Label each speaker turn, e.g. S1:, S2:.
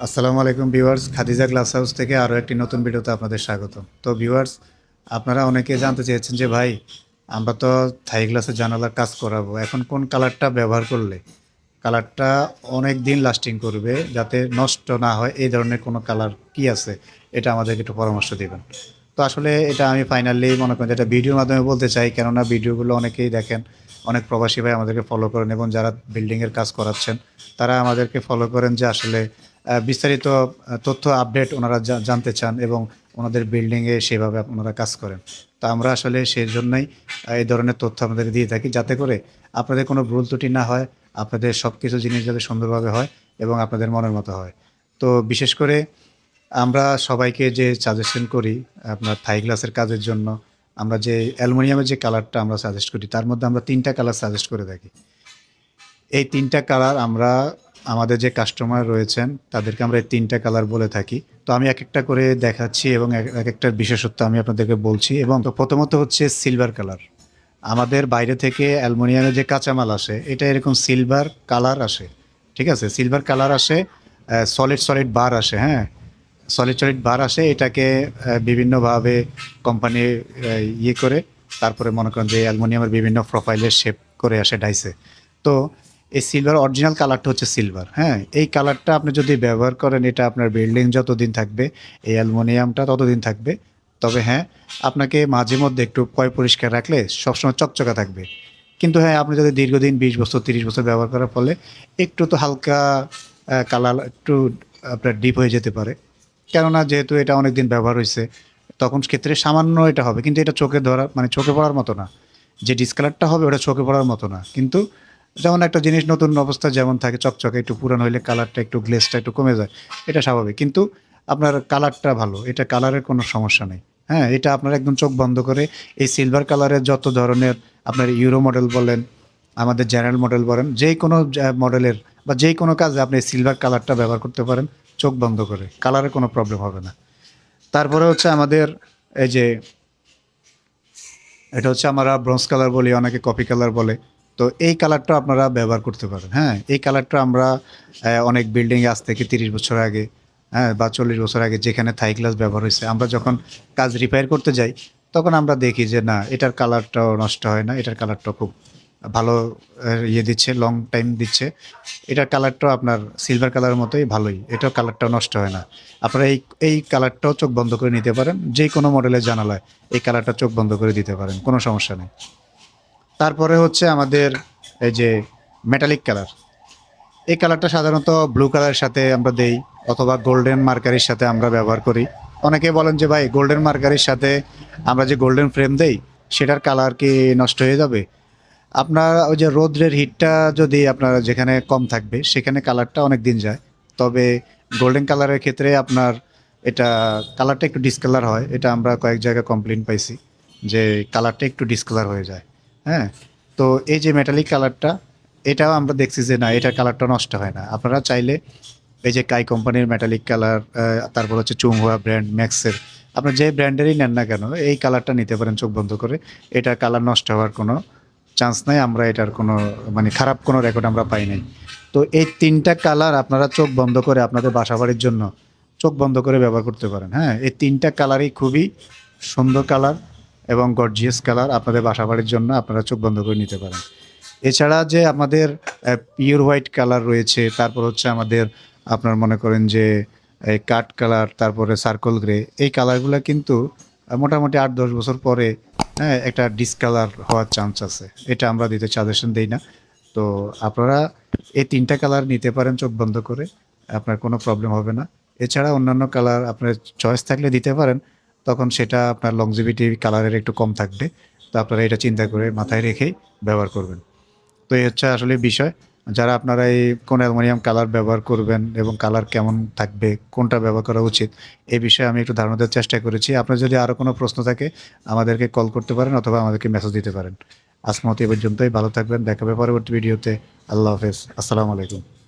S1: আসসালামু আলাইকুম viewers, Khadija glass house থেকে আরও একটি নতুন ভিডিওতে আপনাদের স্বাগত। তো ভিউয়ার্স, আপনারা অনেকে জানতে চেয়েছেন যে ভাই, আমরা তো থাই গ্লাসের জানালার কাজ করাবো। এখন কোন কালারটা ব্যবহার করলে? কালারটা অনেক দিন লাস্টিং করবে যাতে নষ্ট না হয়, এই ধরনের কোনো কালার কি আছে? এটা আমাদেরকে একটু পরামর্শ দিবেন। তো আসলে এটা আমি ফাইনালি মনে করি এটা ভিডিওর মাধ্যমে বলতে চাই, কেননা ভিডিওগুলো অনেকেই দেখেন, অনেক প্রবাসী ভাই আমাদেরকে ফলো করেন এবং যারা বিল্ডিংয়ের কাজ করাচ্ছেন, তারা আমাদেরকে ফলো করেন যে আসলে বিস্তারিত তথ্য আপডেট ওনারা জানতে চান এবং ওনাদের বিল্ডিংয়ে সেভাবে ওনারা কাজ করেন। তো আমরা আসলে সেই জন্যই এই ধরনের তথ্য আপনাদের দিয়ে থাকি যাতে করে আপনাদের কোনো ভুল ত্রুটি না হয়, আপনাদের সব কিছু জিনিস যাতে সুন্দরভাবে হয় এবং আপনাদের মনের মতো হয়। তো বিশেষ করে আমরা সবাইকে যে সাজেশন করি আপনার থাই গ্লাসের কাজের জন্য, আমরা যে অ্যালুমিনিয়ামের যে কালারটা আমরা সাজেস্ট করি, তার মধ্যে আমরা তিনটা কালার সাজেস্ট করে থাকি। এই তিনটা কালার আমরা, আমাদের যে কাস্টমার রয়েছেন, তাদেরকে আমরা এই তিনটা কালার বলে থাকি। তো আমি এক একটা করে দেখাচ্ছি এবং এক এক একটার বিশেষত্ব আমি আপনাদেরকে বলছি এবং তো প্রথমত হচ্ছে সিলভার কালার আমাদের বাইরে থেকে অ্যালুমিনিয়ামের যে কাঁচামাল আসে, এটা এরকম সিলভার কালার আসে। ঠিক আছে? সিলভার কালার আসে সলিড সলিড বার আসে হ্যাঁ? সলিড সলিড বার আসে, এটাকে বিভিন্নভাবে কোম্পানি ইয়ে করে, তারপরে মনে করেন যে অ্যালুমিনিয়ামের বিভিন্ন প্রোফাইলের শেপ করে আসে ডাইসে। তো এই সিলভার অরিজিনাল কালারটা হচ্ছে সিলভার হ্যাঁ? এই কালারটা আপনি যদি ব্যবহার করেন, এটা আপনার বিল্ডিং যতদিন থাকবে, এই অ্যালুমিনিয়ামটা ততদিন থাকবে। তবে হ্যাঁ আপনাকে মাঝে মধ্যে একটু পয় পরিষ্কার রাখলে সবসময় চকচকা থাকবে। কিন্তু হ্যাঁ আপনি যদি দীর্ঘদিন বিশ বছর, তিরিশ বছর ব্যবহার করার ফলে একটু তো হালকা কালার একটু আপনার ডিপ হয়ে যেতে পারে। কেননা যেহেতু এটা অনেক দিন ব্যবহার হয়েছে, তখন ক্ষেত্রে সামান্য এটা হবে, কিন্তু এটা চোখে ধরা মানে চোখে পড়ার মতো না। যে ডিসকালারটা হবে, ওটা চোখে পড়ার মতো না। কিন্তু যেমন একটা জিনিস, নতুন অবস্থা যেমন থাকে, চকচকে, একটু পুরানো হইলে কালারটা একটু গ্লেসটা একটু কমে যায়, এটা স্বাভাবিক। কিন্তু আপনার কালারটা ভালো, এটা কালারের কোনো সমস্যা নেই। হ্যাঁ এটা আপনার একদম চোখ বন্ধ করে, এই সিলভার কালারের যত ধরনের আপনার ইউরো মডেল বলেন, আমাদের জেনারেল মডেল বলেন যে কোনো মডেলের বা যে কোনো কাজে আপনি সিলভার কালারটা ব্যবহার করতে পারেন। চোখ বন্ধ করে কালারের কোনো প্রবলেম হবে না। তারপরে হচ্ছে আমাদের এই যে, এটা হচ্ছে আমরা ব্রোঞ্জ কালার বলি, অনেকে কপি কালার বলে। তো এই কালারটা আপনারা ব্যবহার করতে পারেন হ্যাঁ? এই কালারটা আমরা অনেক বিল্ডিংয়ে আজ থেকে তিরিশ বছর আগে হ্যাঁ বা চল্লিশ বছর আগে যেখানে থাই গ্লাস ব্যবহার হয়েছে, আমরা যখন কাজ রিপেয়ার করতে যাই, তখন আমরা দেখি যে না, এটার কালারটাও নষ্ট হয় না, এটার কালারটাও খুব ভালো ইয়ে দিচ্ছে লং টাইম দিচ্ছে। এটার কালারটাও আপনার সিলভার কালারের মতোই ভালোই। এটার কালারটাও নষ্ট হয় না। আপনারা এই এই কালারটাও চোখ বন্ধ করে নিতে পারেন। যে কোনো মডেলের জানালায় এই কালারটা চোখ বন্ধ করে দিতে পারেন। কোনো সমস্যা নেই। তারপরে হচ্ছে আমাদের এই যে মেটালিক কালার এই কালারটা সাধারণত ব্লু কালারের সাথে আমরা দেই অথবা গোল্ডেন মার্কারির সাথে আমরা ব্যবহার করি। অনেকে বলেন যে, ভাই গোল্ডেন মার্কারির সাথে আমরা যে গোল্ডেন ফ্রেম দেই, সেটার কালার কি নষ্ট হয়ে যাবে? আপনার ওই যে রোদ্রের হিটটা যদি আপনার যেখানে কম থাকবে, সেখানে কালারটা অনেক দিন যায়। তবে গোল্ডেন কালারের ক্ষেত্রে আপনার এটা কালারটা একটু ডিসকালার হয়। এটা আমরা কয়েক জায়গায় কমপ্লেন পাইছি যে কালারটা একটু ডিসকালার হয়ে যায়। হ্যাঁ? তো এই যে মেটালিক কালারটা এটাও আমরা দেখছি যে না, এটার কালারটা নষ্ট হয় না। আপনারা চাইলে এই যে কাই কোম্পানির মেটালিক কালার তারপর হচ্ছে চুংহুয়া ব্র্যান্ড ম্যাক্সের আপনার যে ব্র্যান্ডেরই নেন না কেন, এই কালারটা নিতে পারেন চোখ বন্ধ করে। এটা কালার নষ্ট হওয়ার কোনো চান্স নাই, আমরা এটার কোনো মানে খারাপ কোনো রেকর্ড আমরা পাই নাই। তো এই তিনটা কালার আপনারা চোখ বন্ধ করে আপনাদের বাসাবাড়ির জন্য চোখ বন্ধ করে ব্যবহার করতে পারেন। হ্যাঁ এই তিনটা কালারই খুবই সুন্দর কালার এবং গর্জিয়াস কালার আপনাদের বাসাবাড়ির জন্য আপনারা চোখ বন্ধ করে নিতে পারেন। এছাড়া যে আমাদের পিওর হোয়াইট কালার রয়েছে, তারপর হচ্ছে আমাদের, আপনার মনে করেন যে, এই কাট কালার তারপরে সার্কল গ্রে এই কালারগুলো কিন্তু মোটামুটি আট, দশ বছর পরে হ্যাঁ একটা ডিসকালার হওয়ার চান্স আছে। এটা আমরা দিতে সাজেশন দিই না। তো আপনারা এই তিনটা কালার নিতে পারেন চোখ বন্ধ করে, আপনার কোনো প্রবলেম হবে না। এছাড়া অন্যান্য কালার আপনার চয়েস থাকলে দিতে পারেন, তখন সেটা আপনার লংজিভিটি কালারের একটু কম থাকবে। তো আপনারা এটা চিন্তা করে মাথায় রেখেই ব্যবহার করবেন। তো এই হচ্ছে আসলে বিষয়। যারা আপনারা এই কোন অ্যালুমিনিয়াম কালার ব্যবহার করবেন এবং কালার কেমন থাকবে, কোনটা ব্যবহার করা উচিত এই বিষয়ে আমি একটু ধারণা দেওয়ার চেষ্টা করেছি। আপনার যদি আরও কোনো প্রশ্ন থাকে, আমাদেরকে কল করতে পারেন অথবা আমাদেরকে মেসেজ দিতে পারেন। আজকের মতো এ পর্যন্তই, ভালো থাকবেন দেখাবে পরবর্তী ভিডিওতে। আল্লাহ হাফেজ, আসসালামু আলাইকুম।